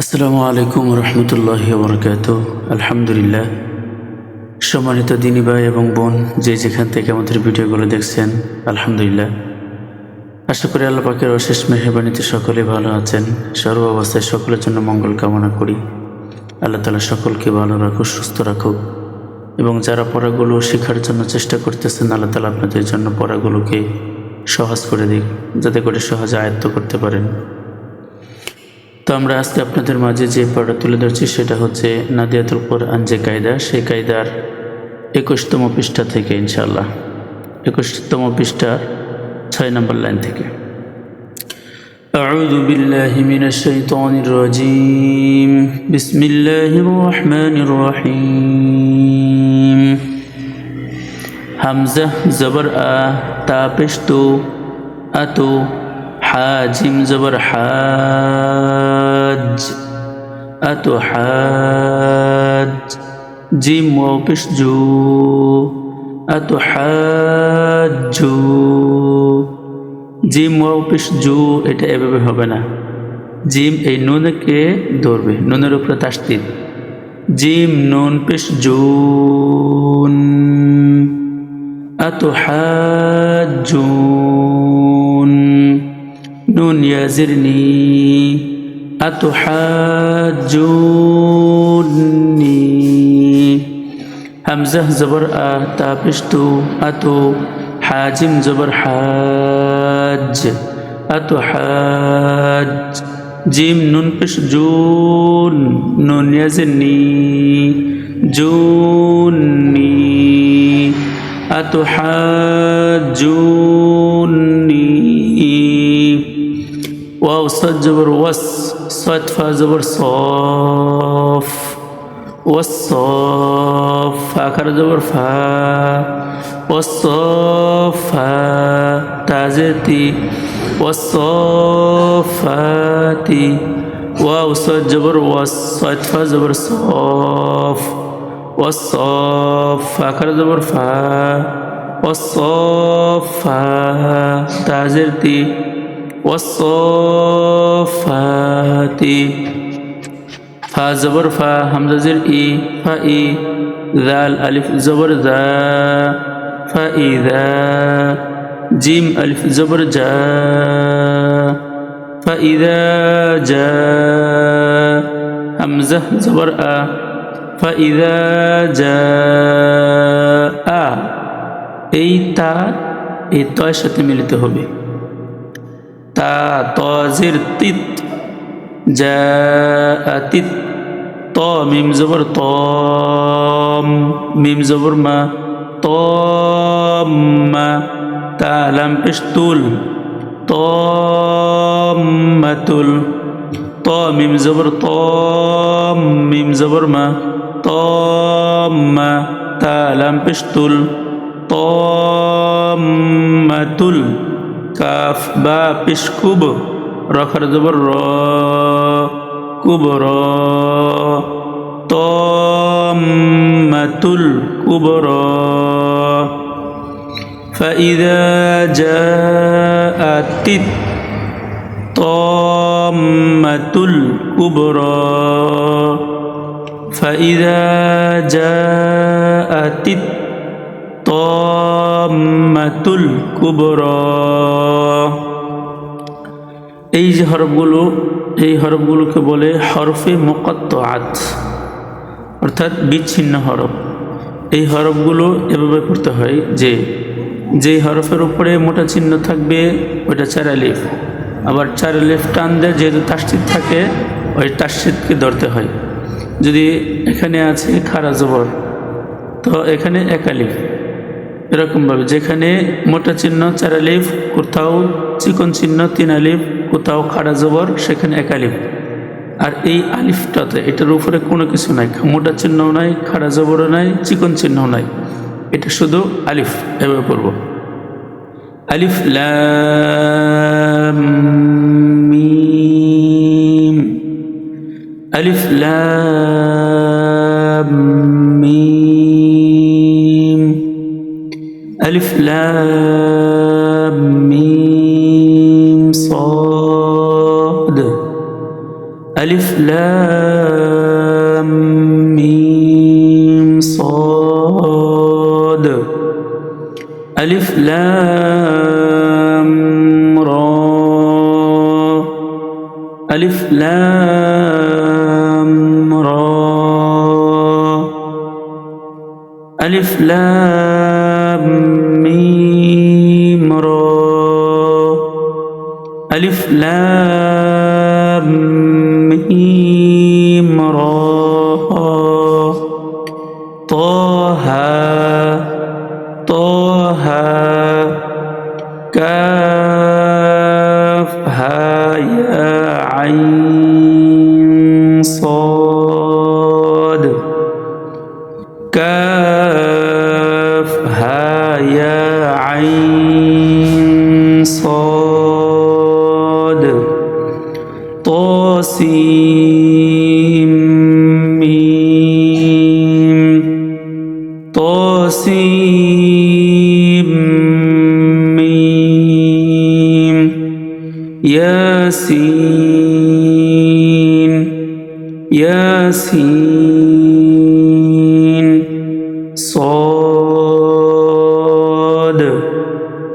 আসসালামু আলাইকুম রহমতুল্লাহ বরকাত আলহামদুলিল্লাহ। সম্মানিত দিনী ভাই এবং বোন, যে যেখান থেকে আমাদের ভিডিওগুলো দেখছেন, আলহামদুলিল্লাহ। আশা করি আল্লাহ পাকের অশেষ মেহরবানিতে সকলে ভালো আছেন। সর্ব অবস্থায় সকলের জন্য মঙ্গল কামনা করি। আল্লাহ তালা সকলকে ভালো রাখুক, সুস্থ রাখুক। এবং যারা পড়াগুলো শেখার জন্য চেষ্টা করতেছেন, আল্লাহ তালা আপনাদের জন্য পড়াগুলোকে সহজ করে দিক, যাতে করে সহজে আয়ত্ত করতে পারেন। তো আমরা আজকে আপনাদের মাঝে যে পড়া তুলে ধরছি সেটা হচ্ছে নাদিয়াতুল কোরআন যে কায়দা সেই কায়দার একুশতম পৃষ্ঠা থেকে ইনশাল্লাহ একুশতম পৃষ্ঠার ছয় নম্বর লাইন থেকে أعوذ بالله من الشيطان الرجيم بسم الله الرحمن الرحيم হামজা জবর আ তা পেশতু আতু হাজিম জবর হাজ আত হাজ জিম ওপিস জু আত হাজু জিম ওপিস জু এটা এভাবে হবে না। জিম এই নুনকে ধরবে। নুনের উপরে তাস্তিদ জিম নুন পিস জুন। আত হাজুন নুন ইয়াজিরনি আতুহাজুননি হামজা জবর আ তাপিস্তু আতু হাজিম জবর হাজ আতুহাজ জিম, নুন পেশ জুন, নুন ইয়াজিরনি, জুননি। আতুহাজুননি واو صد جبر وس صد فا جبر صاف والصاف آخر جبر فا والصافا تازتي والصافاتي واو صد جبر وس صد فا جبر صاف والصف آخر زبر فا والصفا ওয়াসফাতি ফা জবর ফা হামজাজির ই ফা ই দাল আলিফ জবর দা ফা ই দা জিম আলিফ জবর জা ফা ই দা জা হামজা জবর আ ফা ই দা জা আ এই তা, এই তয়ের সাথে মিলিত হবে। তা তজির তিত জাতিত ত, মিম জবর তম, মিম জবর মা তা লাম পেশ তুল তম্মাতুল, ত, মিম জবর তম, মিম জবর মা, তম্মা তা লাম পেশ তুল তম্মাতুল। কাফ বা পেশ কুব রখার জবর র কুব র তম্মাতুল কুব র فإذا جاءت الطامة الكبرى فإذا جاءت الطامة তুল কুবর। এই যে হরফগুলো, এই হরফগুলোকে বলে হরফে মোকাত্ত আত অর্থাৎ বিচ্ছিন্ন হরফ। এই হরফগুলো এভাবে করতে হয় যে যেই হরফের উপরে মোটা চিহ্ন থাকবে, ওইটা চার আলিফ। আবার চার আলিফ টান দেয় যেহেতু তাসচিদ থাকে, ওই তাসচিদকে ধরতে হয়। যদি এখানে আছে খারা জবর, তো এখানে এক আলিফ। এরকমভাবে। যেখানে মোটা চিহ্ন চার আলিফ, কোথাও চিকন চিহ্ন তিন আলিফ, কোথাও খাড়া জবর, সেখানে এক আলিফ। আর এই আলিফটাতে এটার উপরে কোনো কিছু নাই। মোটা চিহ্নও নাই, খাড়া জবরও নাই, চিকন চিহ্নও নাই। এটা শুধু আলিফ এভাবে পড়ব। আলিফ, লাম আলিফ, লাম। ألف لام ميم صاد. ألف لام ميم صاد. ألف لام را. ألف لام را. ألف لام ألف لام ميم را. طه طه كافها يا عين صاد كافها ياسين ياسين صاد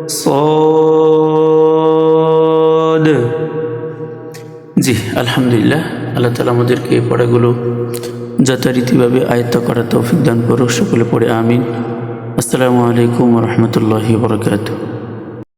صاد জি আলহামদুলিল্লাহ আল্লাহ তালা আমাদেরকে এই পড়াগুলো যথারীতিভাবে আয়ত্ত করার তৌফিক দান করুক সকলে পড়ে আমিন আসসালামু আলাইকুম রহমতুল্লাহি বরকাত